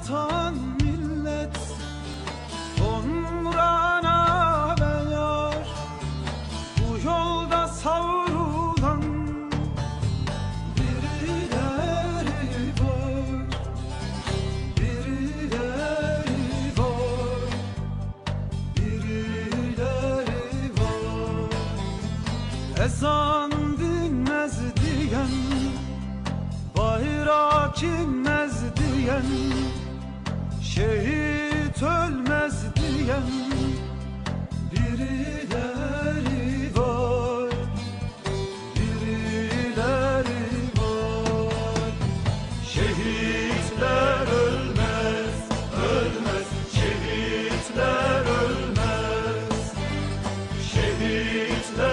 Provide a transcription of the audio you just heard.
vatan millet Tomrana ve yar Bu yolda savrulan Birileri var Birileri var Birileri var. Ezan dinmez diyen Bayrak inmez diyen birileri var. Birileri var. Şehitler ölmez, ölmez. Şehitler ölmez. Şehitler